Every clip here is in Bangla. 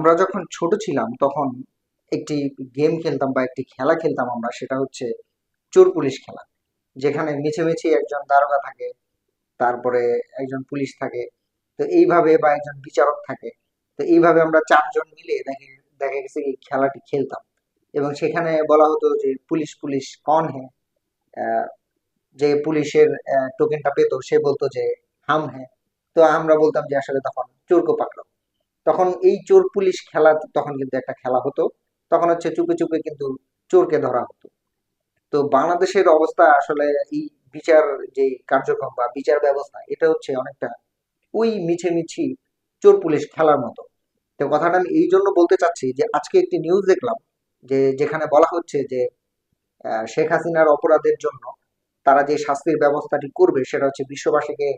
আমরা যখন ছোট ছিলাম তখন একটি গেম খেলতাম বা একটি খেলা খেলতাম আমরা সেটা হচ্ছে চোর পুলিশ খেলা। যেখানে মিছেমিছি একজন দারোগা থাকে তারপরে একজন পুলিশ থাকে তো এইভাবে বা একজন বিচারক থাকে তো এইভাবে আমরা চারজন মিলে দেখে দেখা গেছে এই খেলাটি খেলতাম। এবং সেখানে বলা হতো যে পুলিশ পুলিশ কন হে? আহ, যে পুলিশের টোকেনটা পেতো সে বলতো যে হাম হ্যাঁ তো আমরা বলতাম যে আসলে তখন চোরকে পাকড়াও। তখন এই চোর পুলিশ খেলা তখন কিন্তু একটা খেলা হতো। তখন হচ্ছে চুপে চুপে কিন্তু চোরকে ধরা হতো। তো বাংলাদেশের অবস্থা আসলে এই বিচার যে কার্যক্রম বা বিচার ব্যবস্থা, এটা হচ্ছে অনেকটা ওই মিছেমিছি চোর পুলিশ খেলার মতো। তো কথাটা আমি এই জন্য বলতে চাচ্ছি যে আজকে একটি নিউজ দেখলাম যে যেখানে বলা হচ্ছে যে শেখ হাসিনার অপরাধের জন্য তারা যে শাস্তির ব্যবস্থাটি করবে সেটা হচ্ছে বিশ্ববাসীকে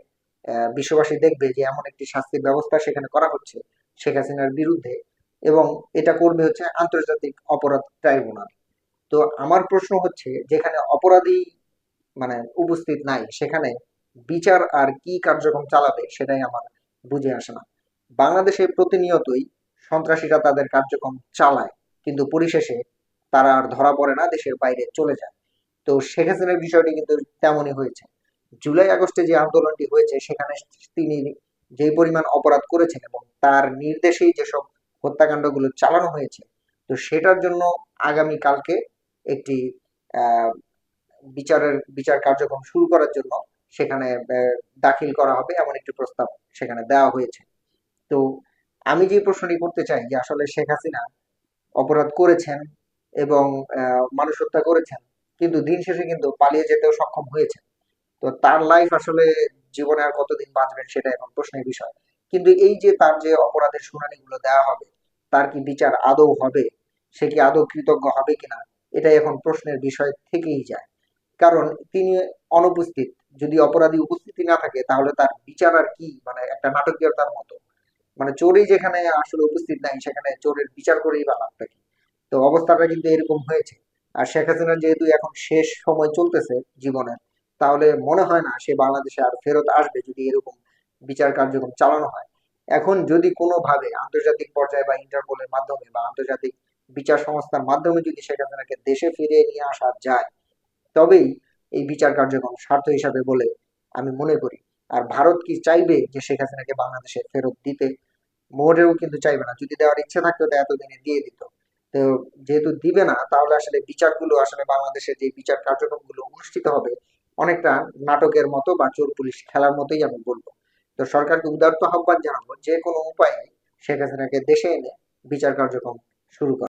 বিশ্ববাসী দেখবে যে এমন একটি শাস্তির ব্যবস্থা সেখানে করা হচ্ছে। শেখ হাসিনার বিরুদ্ধে এবং এটা করবে হচ্ছে আন্তর্জাতিক অপরাধ ট্রাইব্যুনাল। তো আমার প্রশ্ন হচ্ছে, যেখানে অপরাধী মানে উপস্থিত নাই, সেখানে বিচার আর কি কার্যক্রম চালাবে সেটাই আমার বুঝে আসে না। বাংলাদেশে প্রতিনিয়তই সন্ত্রাসীরা তাদের কার্যক্রম চালায়, কিন্তু পরিশেষে তারা আর ধরা পড়ে না, দেশের বাইরে চলে যায়। তো শেখ হাসিনার বিষয়টি কিন্তু তেমনই হয়েছে। জুলাই আগস্টে যে আন্দোলনটি হয়েছে, সেখানে তিনি যে পরিমাণ অপরাধ করেছেন এবং তার নির্দেশেই যেসব হত্যাকাণ্ডগুলো চালানো হয়েছে, তো সেটার জন্য আগামী কালকে একটি বিচারের, বিচার কার্যক্রম শুরু করার জন্য সেখানে দাখিল করা হবে এমন একটি প্রস্তাব সেখানে দেওয়া হয়েছে। তো আমি যে প্রশ্নটি করতে চাই যে আসলে শেখ হাসিনা অপরাধ করেছেন এবং মানুষ হত্যা করেছেন, কিন্তু দিন শেষে কিন্তু পালিয়ে যেতেও সক্ষম হয়েছেন, তো তার লাইফ আসলে জীবনে আর কতদিন বাঁচবেন সেটা এখন প্রশ্নের বিষয়। কিন্তু এই যে তার যে অপরাধের শুনানিগুলো দেওয়া হবে, তার কি বিচার আদৌ হবে? সে কি আদৌ কৃতজ্ঞ হবে কিনা? এটাই এখন প্রশ্নের বিষয় থেকেই যায়। কারণ তিনি অনুপস্থিত, যদি অপরাধী উপস্থিতি না থাকে, তাহলে তার বিচার আর কি? মানে একটা নাটকীয়তার মতো। মানে চোরই যেখানে আসলে উপস্থিত নাই, সেখানে চোরের বিচার করেই বা লাভটা কি? তো অবস্থাটা কিন্তু এরকম হয়েছে। আর শেখ হাসিনার যেহেতু এখন শেষ সময় চলতেছে জীবনের তাহলে মনে হয় না সে বাংলাদেশে আর ফেরত আসবে যদি এরকম বিচার কার্যক্রম চালানো হয়। এখন যদি কোনোভাবে আন্তর্জাতিক পর্যায়ে বা ইন্টারপোলের মাধ্যমে বা আন্তর্জাতিক বিচার সংস্থার মাধ্যমে যদি শেখ হাসিনাকে দেশে ফিরিয়ে নিয়ে আসা যায়, তবেই এই বিচার কার্যক্রম স্বার্থ হিসাবে বলে আমি মনে করি। আর ভারত কি চাইবে যে শেখ হাসিনাকে বাংলাদেশে ফেরত দিতে? মোটেও কিন্তু চাইবে না। যদি দেওয়ার ইচ্ছে থাকতো, তো এতদিনে দিয়ে দিত। তো যেহেতু দিবে না, তাহলে আসলে বিচারগুলো আসলে বাংলাদেশে যে বিচার কার্যক্রমগুলো অনুষ্ঠিত হবে অনেকটা নাটকের মতো বা চোর পুলিশ খেলার মতোই আমি বলব। তো সরকারকে উদারত আহ্বান জানাব যে কোনো উপায়ে শেখ হাসিনাকে দেশে এনে বিচার কার্যক্রম শুরু করা।